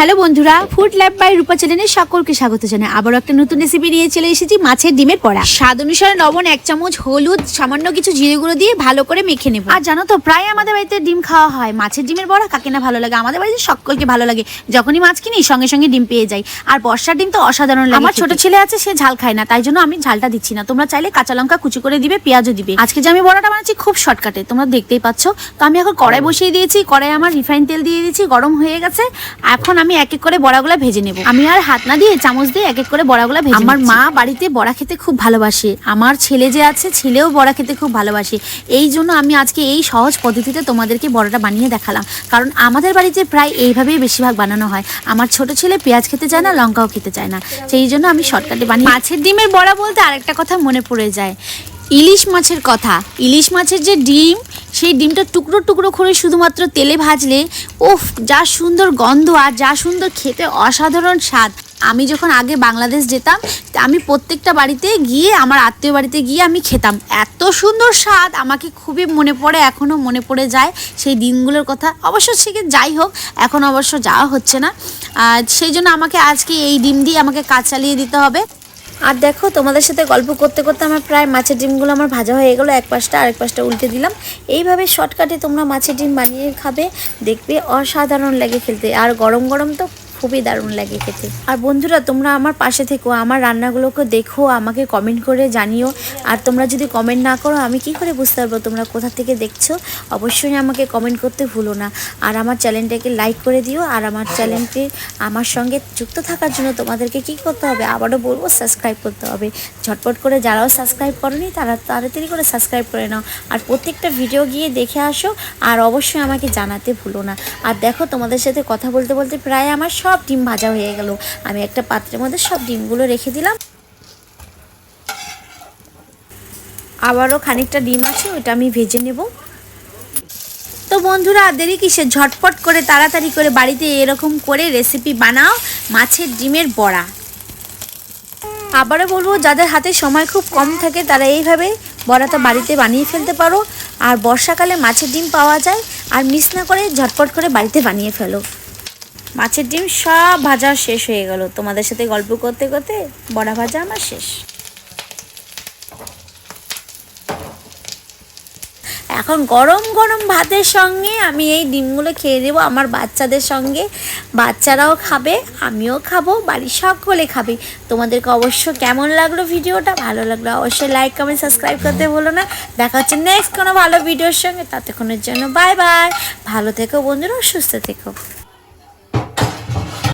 Hello বন্ধুরা food lab by রূপা চ্যানেলে সকলকে স্বাগত জানাই। আবারও একটা নতুন রেসিপি নিয়ে চলে এসেছি মাছের ডিমের পড়া। স্বাদ অনুসারে লবণ এক চামচ হলুদ সামান্য কিছু জিরে গুঁড়ো দিয়ে ভালো করে মেখে নেব। আর জানো তো প্রায় আমাদের বাড়িতে ডিম খাওয়া হয়। মাছের ডিমের বড়া কাকে না ভালো লাগে? আমাদের বাড়িতে সকলকে ভালো লাগে। যখনই মাছ কিনি সঙ্গে সঙ্গে ডিম পেয়ে যাই। আর বর্ষার ডিম তো অসাধারণ লাগে আমার ছোট ছেলে আছে সে ঝাল খায় না। তাই জন্য আমি ঝালটা দিচ্ছি না। তোমরা চাইলে কাঁচা লঙ্কা কুচি করে দিবে পেঁয়াজও দিবে। আজকে যে আমি বড়াটা বানাচ্ছি খুব শর্টকাটে। তোমরা দেখতেই পাচ্ছ। তো আমি এখন কড়াই বসিয়ে দিয়েছি। কড়াই আমার রিফাইন তেল দিয়ে দিয়েছি গরম হয়ে গেছে। এখন আমি এক এক করে বড়াগুলো ভেজে নেব। আমি আর হাত না দিয়ে চামচ দিয়ে এক এক করে বড়াগুলো ভেজে আমার মা বাড়িতে বড়া খেতে খুব ভালোবাসে। আমার ছেলে যে আছে ছেলেও বড়া খেতে খুব ভালোবাসে। এই জন্য আমি আজকে এই সহজ পদ্ধতিতে তোমাদেরকে বড়াটা বানিয়ে দেখালাম। কারণ আমাদের বাড়িতে প্রায় এইভাবেই বেশিরভাগ বানানো হয়। আমার ছোট ছেলে পেঁয়াজ খেতে চায় না লঙ্কাও খেতে চায় না। সেই জন্য আমি শর্টকাটে বানিয়ে মাছের ডিমের বড়া বলতে আরেকটা কথা মনে পড়ে যায়। ইলিশ মাছের কথা। ইলিশ মাছের যে ডিম সেই ডিমটা টুকরো টুকরো করে শুধুমাত্র তেলে ভাজলে ওফ যা সুন্দর গন্ধ আর যা সুন্দর খেতে অসাধারণ স্বাদ। আমি যখন আগে বাংলাদেশ যেতাম, আমি প্রত্যেকটা বাড়িতে গিয়ে, আমার আত্মীয় বাড়িতে গিয়ে আমি খেতাম। এত সুন্দর স্বাদ আমাকে খুবই মনে পড়ে এখনও মনে পড়ে যায় সেই দিনগুলোর কথা। অবশ্য সেকে যাই হোক, এখন অবশ্য যাওয়া হচ্ছে না। সেই জন্য আমাকে আজকে এই ডিম দিয়ে আমাকে কাজ চালিয়ে দিতে হবে। আর দেখো, তোমাদের সাথে গল্প করতে করতে আমার প্রায় মাছের ডিমগুলো আমার ভাজা হয়ে গেলো। এক পাশটা আরেক পাশটা উল্টে দিলাম। এইভাবে শর্টকাটে তোমরা মাছের ডিম বানিয়ে খাবে, দেখবে অসাধারণ লাগে খেলতে। আর গরম গরম তো খুবই দারুণ লাগে খেতে। আর বন্ধুরা, তোমরা আমার পাশে থেকো, আমার রান্নাগুলোকে দেখো, আমাকে কমেন্ট করে জানিও। আর তোমরা যদি কমেন্ট না করো, আমি কি করে বুঝতে পারব তোমরা কোথা থেকে দেখছ? অবশ্যই আমাকে কমেন্ট করতে ভুলো না। আর আমার চ্যানেলটাকে লাইক করে দিও, আর আমার চ্যানেলটি আমার সঙ্গে যুক্ত থাকার জন্য তোমাদেরকে কি করতে হবে? আবারও বলব সাবস্ক্রাইব করতে হবে। ঝটপট করে যারাও সাবস্ক্রাইব করনি, তারা তাড়াতাড়ি করে সাবস্ক্রাইব করে নাও। আর প্রত্যেকটা ভিডিও গিয়ে দেখে আসো, আর অবশ্যই আমাকে জানাতে ভুলো না। আর দেখো, তোমাদের সাথে কথা বলতে বলতে প্রায় আমার ডিম ভাজা হয়ে গেল। আমি একটা পাত্রের মধ্যে সব ডিমগুলো রেখে দিলাম। আবারও খানিকটা ডিম আছে ওটা আমি ভেজে নেব। তো বন্ধুরা দেরি কিসে ঝটপট করে তাড়াতাড়ি করে বাড়িতে এরকম করে রেসিপি বানাও, মাছের ডিমের বড়া। আবারও বলব, যাদের হাতে সময় খুব কম থাকে, তারা এইভাবে বড়াটা বাড়িতে বানিয়ে ফেলতে পারো। আর বর্ষাকালে মাছের ডিম পাওয়া যায়, আর মিস না করে ঝটপট করে বাড়িতে বানিয়ে ফেলো। মাছের ডিম সব ভাজা শেষ হয়ে গেল। তোমাদের সাথে গল্প করতে করতে বড়া ভাজা আমার শেষ। এখন গরম গরম ভাতের সঙ্গে আমি এই ডিমগুলো খেয়ে দেবো আমার বাচ্চাদের সঙ্গে। বাচ্চারাও খাবে, আমিও খাব, বাড়ির সকলে খাবে। তোমাদেরকে অবশ্য কেমন লাগল ভিডিওটা? ভালো লাগল অবশ্যই লাইক কমেন্ট সাবস্ক্রাইব করতে বলো না। দেখা হচ্ছে নেক্সট কোনো ভালো ভিডিওর সঙ্গে। ততক্ষণের জন্য বাই বাই ভালো থেকো বন্ধুরা, সুস্থ থেকো।